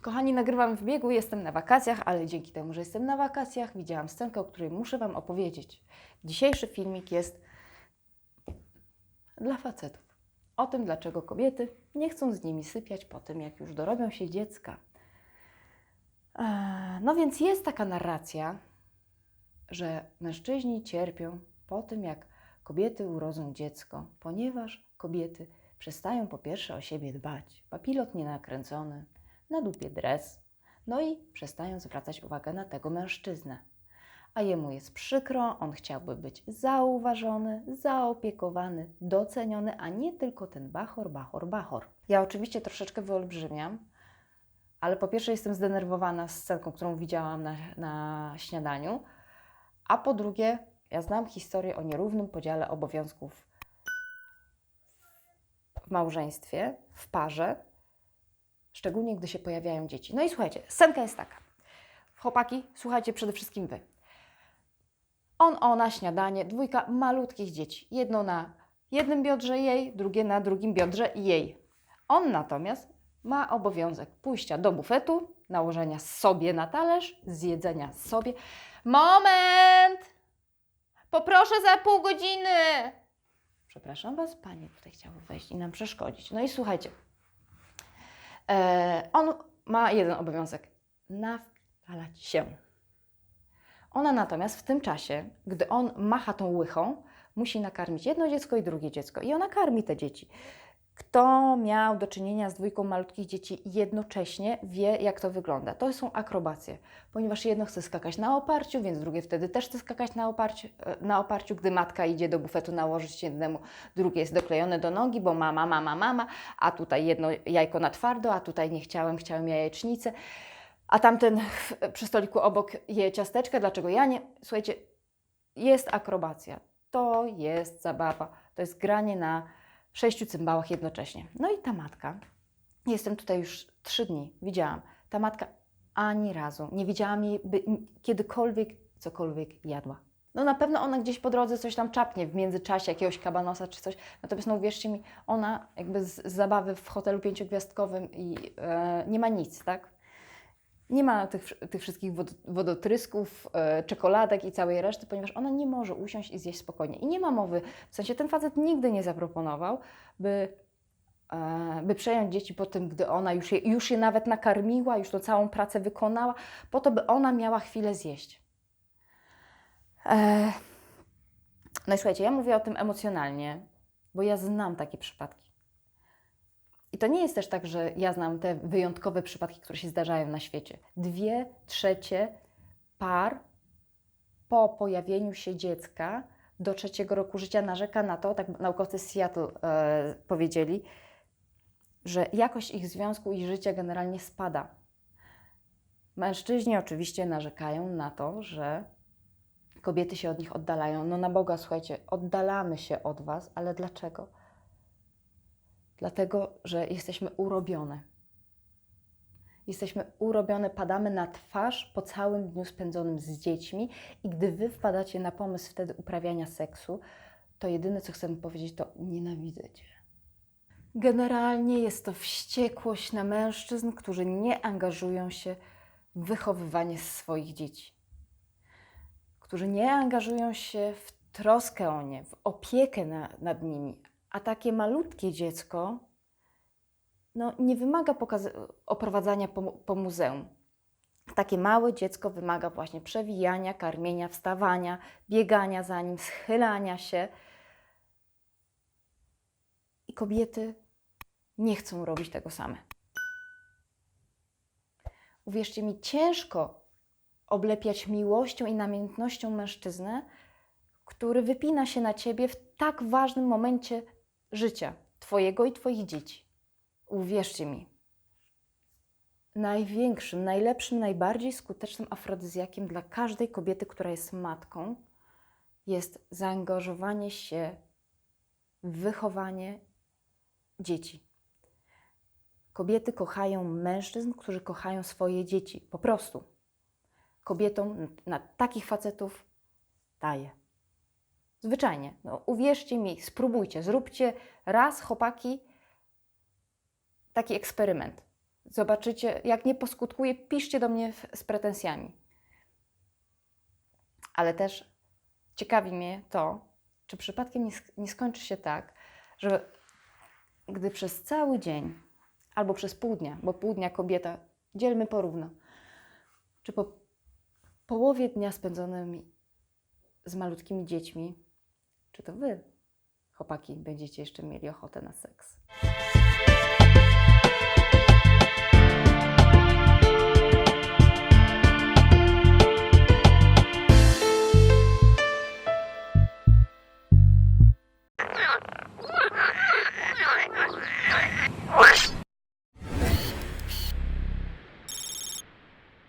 Kochani, nagrywam w biegu, jestem na wakacjach, ale dzięki temu, że jestem na wakacjach, widziałam scenkę, o której muszę Wam opowiedzieć. Dzisiejszy filmik jest dla facetów. O tym, dlaczego kobiety nie chcą z nimi sypiać po tym, jak już dorobią się dziecka. No więc jest taka narracja, że mężczyźni cierpią po tym, jak kobiety urodzą dziecko, ponieważ kobiety przestają po pierwsze o siebie dbać. Papilot nienakręcony, na dupie dres, no i przestają zwracać uwagę na tego mężczyznę. A jemu jest przykro, on chciałby być zauważony, zaopiekowany, doceniony, a nie tylko ten bachor, bachor, bachor. Ja oczywiście troszeczkę wyolbrzymiam, ale po pierwsze jestem zdenerwowana scenką, którą widziałam na, na śniadaniu, a po drugie ja znam historię o nierównym podziale obowiązków w małżeństwie, w parze, szczególnie gdy się pojawiają dzieci. No i słuchajcie, scenka jest taka. Chłopaki, słuchajcie przede wszystkim wy. On, ona, śniadanie, dwójka malutkich dzieci. Jedno na jednym biodrze jej, drugie na drugim biodrze jej. On natomiast ma obowiązek pójścia do bufetu, nałożenia sobie na talerz, zjedzenia sobie. Moment! Poproszę za pół godziny! Przepraszam Was, Panie tutaj chciało wejść i nam przeszkodzić. No i słuchajcie, on ma jeden obowiązek nawalać się. Ona natomiast w tym czasie, gdy on macha tą łychą, musi nakarmić jedno dziecko i drugie dziecko. I ona karmi te dzieci. Kto miał do czynienia z dwójką malutkich dzieci jednocześnie, wie, jak to wygląda. To są akrobacje, ponieważ jedno chce skakać na oparciu, więc drugie wtedy też chce skakać na oparciu, e, na oparciu. Gdy matka idzie do bufetu nałożyć jednemu, drugie jest doklejone do nogi, bo mama, mama, mama, a tutaj jedno jajko na twardo, a tutaj nie chciałem, chciałem jajecznicę. A tamten przy stoliku obok je ciasteczkę, dlaczego ja nie? Słuchajcie, jest akrobacja. To jest zabawa. To jest granie na sześciu cymbałach jednocześnie. No i ta matka, jestem tutaj już trzy dni, widziałam, ta matka ani razu nie widziałam jej, by kiedykolwiek cokolwiek jadła. No na pewno ona gdzieś po drodze coś tam czapnie w międzyczasie, jakiegoś kabanosa czy coś. Natomiast no uwierzcie mi, ona jakby z, zabawy w hotelu pięciogwiazdkowym i e, nie ma nic, tak? Nie ma tych, tych wszystkich wod, wodotrysków, e, czekoladek i całej reszty, ponieważ ona nie może usiąść i zjeść spokojnie. I nie ma mowy, w sensie ten facet nigdy nie zaproponował, by, e, by przejąć dzieci po tym, gdy ona już je, już je nawet nakarmiła, już tą całą pracę wykonała, po to, by ona miała chwilę zjeść. E, no i słuchajcie, ja mówię o tym emocjonalnie, bo ja znam takie przypadki. To nie jest też tak, że ja znam te wyjątkowe przypadki, które się zdarzają na świecie. Dwie trzecie par po pojawieniu się dziecka do trzeciego roku życia narzeka na to, tak naukowcy z Seattle e, powiedzieli, że jakość ich związku i życia generalnie spada. Mężczyźni oczywiście narzekają na to, że kobiety się od nich oddalają. No na Boga, słuchajcie, oddalamy się od Was, ale dlaczego? Dlatego, że jesteśmy urobione. Jesteśmy urobione, padamy na twarz po całym dniu spędzonym z dziećmi, i gdy wy wpadacie na pomysł wtedy uprawiania seksu, to jedyne, co chcemy powiedzieć, to nienawidzę cię. Generalnie jest to wściekłość na mężczyzn, którzy nie angażują się w wychowywanie swoich dzieci, którzy nie angażują się w troskę o nie, w opiekę na, nad nimi, a takie malutkie dziecko no, nie wymaga oprowadzania po, po muzeum. Takie małe dziecko wymaga właśnie przewijania, karmienia, wstawania, biegania za nim, schylania się. I kobiety nie chcą robić tego same. Uwierzcie mi, ciężko oblepiać miłością i namiętnością mężczyznę, który wypina się na ciebie w tak ważnym momencie życia Twojego i Twoich dzieci. Uwierzcie mi, największym, najlepszym, najbardziej skutecznym afrodyzjakiem dla każdej kobiety, która jest matką, jest zaangażowanie się w wychowanie dzieci. Kobiety kochają mężczyzn, którzy kochają swoje dzieci. Po prostu. Kobietom na takich facetów daje. Zwyczajnie. No, uwierzcie mi, spróbujcie, zróbcie raz, chłopaki, taki eksperyment. zobaczycie, jak nie poskutkuje, piszcie do mnie z pretensjami. Ale też ciekawi mnie to, czy przypadkiem nie, sk- nie skończy się tak, że gdy przez cały dzień albo przez pół dnia, bo pół dnia kobieta, dzielmy porówno, czy po połowie dnia spędzonym z malutkimi dziećmi, czy to wy, chłopaki, będziecie jeszcze mieli ochotę na seks?